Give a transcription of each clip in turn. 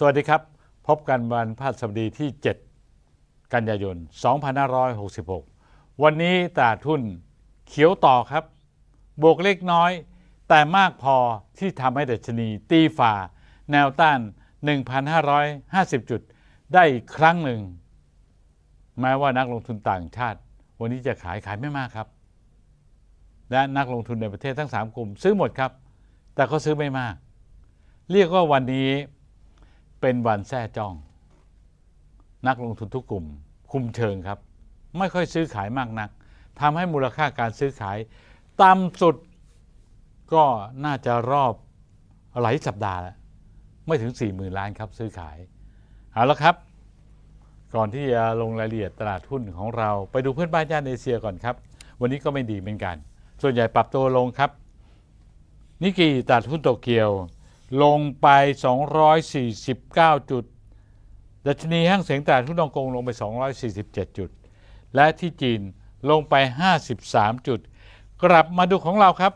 สวัสดีครับ พบกันวันพฤหัสบดีที่ 7 กันยายน 2566 วันนี้ตลาดทุนเขียวต่อครับ บวกเล็กน้อย แต่มากพอที่ทำให้ดัชนีตีฝ่า แนวต้าน 1,550 จุด ได้อีกครั้งหนึ่ง แม้ว่านักลงทุนต่างชาติ วันนี้จะขายขายไม่มากครับ และนักลงทุนในประเทศทั้ง 3 กลุ่ม ซื้อหมดครับ แต่เขาซื้อไม่มาก เรียกว่าวันนี้ เป็นวันแท้จ้อง นักลงทุนทุกกลุ่ม คุมเชิงครับ ไม่ค่อยซื้อขายมากนักทำให้มูลค่าการซื้อขายต่ำสุดก็น่าจะรอบหลายสัปดาห์แล้วไม่ถึง 4 0,000 ล้านครับซื้อขาย เอาละครับ ก่อนที่จะลงรายละเอียดตลาดหุ้นของเราไปดูเพื่อนบ้านย่านเอเชียก่อนครับ วันนี้ก็ไม่ดีเหมือนกัน ส่วนใหญ่ปรับตัวลงครับนิกเกิตลาดหุ้นโตเกียว ลงไป 249 จุด ดัชนีห้างเสียงตลาดหุ้นฮ่องกงลงไป 247 จุด และที่จีนลงไป 53 จุด กลับมาดูของเราครับ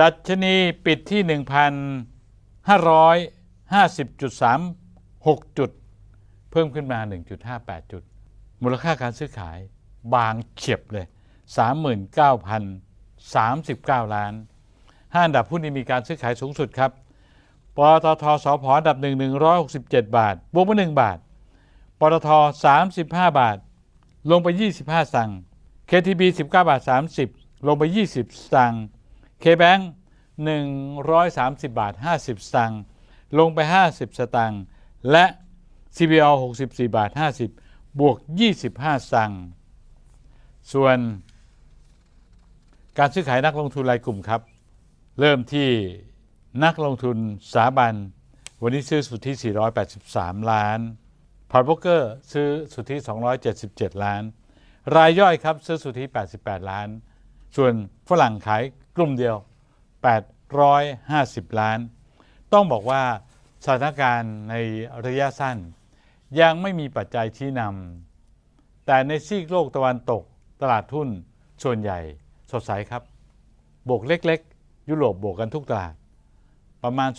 ดัชนีปิดที่ 1,550.36 จุด เพิ่มขึ้นมา 1.58 จุด มูลค่าการซื้อขายบางเฉียบเลย 39,039 ล้านห้าอันดับหุ้นที่มีการซื้อขายสูงสุดครับ ปตทสพอดับหนึ่งหนึ่งร้อยหกสิบเจ็ดบาท บวกมาหนึ่งบาท ปตทสามสิบห้าบาท ลงไปยี่สิบห้าสัง KTB สิบเก้าบาทสามสิบลงไปยี่สิบสัง KBank หนึ่งร้อยสามสิบบาทห้าสิบสัง ลงไปห้าสิบสตังและ CBO หกสิบสี่บาทห้าสิบบวกยี่สิบห้าสัง ส่วนการซื้อขายนักลงทุนรายกลุ่มครับ เริ่มที่ นักลงทุนสาบัน วันนี้ซื้อสุทธิ 483 ล้านพอร์ตโบรกเกอร์ซื้อสุทธิ 277 ล้าน รายย่อยครับซื้อสุทธิ 88 ล้าน ส่วนฝรั่งขายกลุ่มเดียว 850 ล้าน ต้องบอกว่าสถานการณ์ในระยะสั้น ยังไม่มีปัจจัยชี้นำแต่ในซีกโลกตะวันตกตลาดทุนส่วนใหญ่ สดใสครับ บวกเล็ก ๆ ยุโรปบวกกันทุกตลาด ประมาณ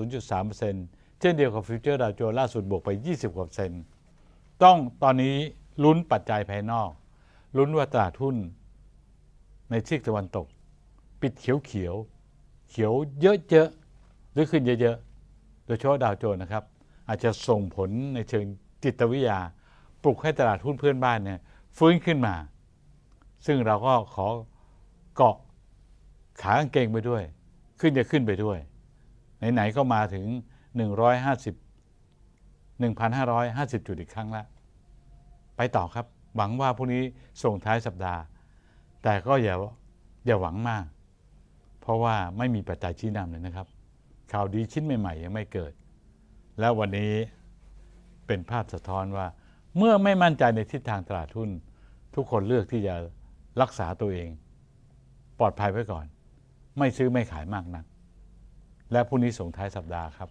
0.2-0.3%เช่นเดียวกับฟิวเจอร์ดาวโจนส์ล่าสุดบวกไป 20กว่าเปอร์เซ็นต์ต้องตอนนี้ลุ้นปัจจัยภายนอก ลุ้นว่าตลาดหุ้นในซีกตะวันตก ปิดเขียวเขียวๆเขียวเยอะๆหรือขึ้นเยอะๆ โดยเฉพาะดาวโจนส์นะครับ อาจจะส่งผลในเชิงจิตวิทยา ปลุกให้ตลาดหุ้นเพื่อนบ้านเนี่ยฟื้นขึ้นมา ซึ่งเราก็ขอเกาะขากางเกงไปด้วย ขึ้นจะขึ้นไปด้วย ไหนๆก็มาถึง 150 1,550 จุดอีกครั้งล้วไปต่อครับ หวังว่าพรุ่งนี้ส่งท้ายสัปดาห์ แต่ก็อย่าอย่าหวังมาก เพราะว่าไม่มีปัจจัยชี้นำเลยนะครับ ข่าวดีชิ้นใหม่ ๆ ยังไม่เกิด แล้ววันนี้เป็นภาพสะท้อนว่า เมื่อไม่มั่นใจในทิศทางตลาดหุ้น ทุกคนเลือกที่จะรักษาตัวเอง ปลอดภัยไว้ก่อน ไม่ซื้อไม่ขายมากนัก และพรุ่งนี้ส่งท้ายสัปดาห์ครับ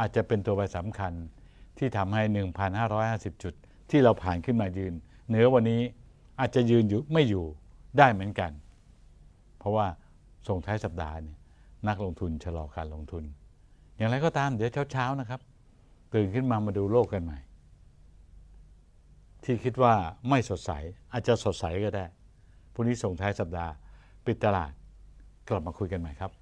อาจจะเป็นตัวไปสำคัญที่ทำให้ 1,550 จุด ที่เราผ่านขึ้นมายืน เหนือวันนี้อาจจะยืนอยู่ไม่อยู่ได้เหมือนกัน เพราะว่าส่งท้ายสัปดาห์เนี่ยนักลงทุนชะลอการลงทุน อย่างไรก็ตามเดี๋ยวเช้าๆนะครับ ตื่นขึ้นมามาดูโลกกันใหม่ ที่คิดว่าไม่สดใสอาจจะสดใสก็ได้พรุ่งนี้ส่งท้ายสัปดาห์ ปิดตลาดกลับมาคุยกันใหม่ครับ